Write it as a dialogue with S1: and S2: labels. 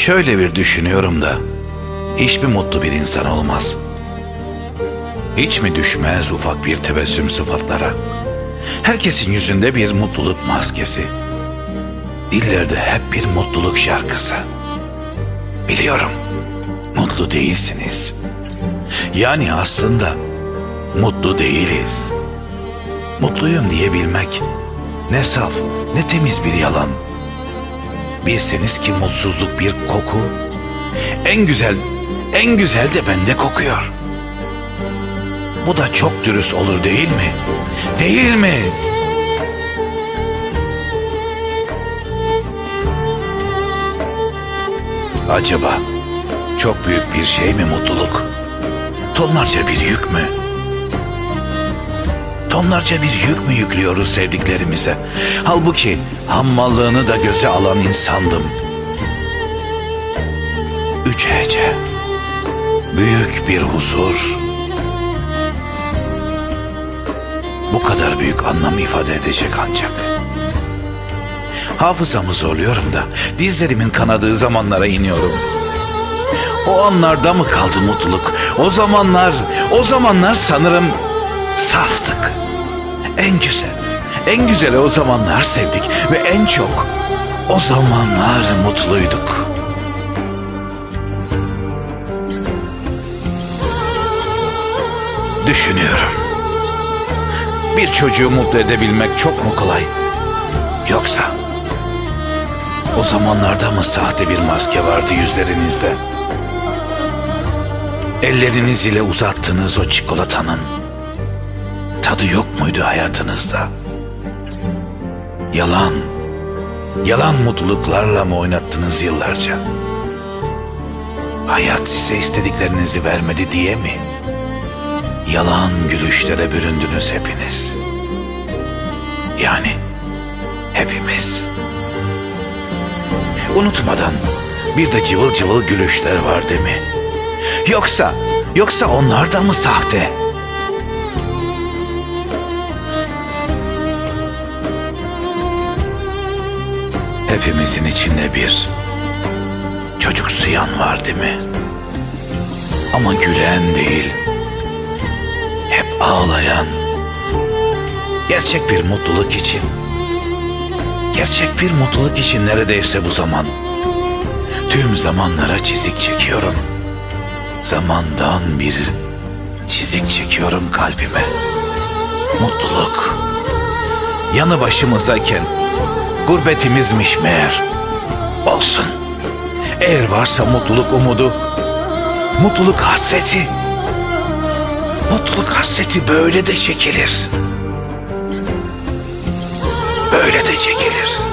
S1: Şöyle bir düşünüyorum da hiçbir mutlu bir insan olmaz. Hiç mi düşmez ufak bir tebessüm sıfatlara? Herkesin yüzünde bir mutluluk maskesi. Dillerde hep bir mutluluk şarkısı. Biliyorum, mutlu değilsiniz. Yani aslında mutlu değiliz. Mutluyum diyebilmek ne saf ne temiz bir yalan. Bilseniz ki mutsuzluk bir koku. En güzel, en güzel de bende kokuyor. Bu da çok dürüst olur değil mi? Değil mi? Acaba çok büyük bir şey mi mutluluk? Tonlarca bir yük mü? Tonlarca bir yük mü yüklüyoruz sevdiklerimize? Halbuki hammallığını da göze alan insandım. Üç hece. Büyük bir huzur. Bu kadar büyük anlam ifade edecek ancak. Hafızamı zorluyorum da dizlerimin kanadığı zamanlara iniyorum. O anlarda mı kaldı mutluluk? O zamanlar, o zamanlar sanırım saftık. En güzel, en güzel o zamanlar sevdik ve en çok o zamanlar mutluyduk. Düşünüyorum. Bir çocuğu mutlu edebilmek çok mu kolay? Yoksa o zamanlarda mı sahte bir maske vardı yüzlerinizde? Elleriniz ile uzattığınız o çikolatanın tadı yok muydu hayatınızda? Yalan, yalan mutluluklarla mı oynattınız yıllarca? Hayat size istediklerinizi vermedi diye mi? Yalan gülüşlere büründünüz hepiniz. Yani hepimiz. Unutmadan bir de cıvıl cıvıl gülüşler var değil mi? Yoksa, yoksa onlar da mı sahte? Hepimizin içinde bir çocuksu yan var değil mi? Ama gülen değil, hep ağlayan. Gerçek bir mutluluk için, gerçek bir mutluluk için neredeyse bu zaman. Tüm zamanlara çizik çekiyorum. Zamandan bir çizik çekiyorum kalbime. Mutluluk. Yanı başımızdayken gurbetimizmiş meğer. Olsun. Eğer varsa mutluluk umudu, mutluluk hasreti. Mutluluk hasreti böyle de çekilir. Böyle de çekilir.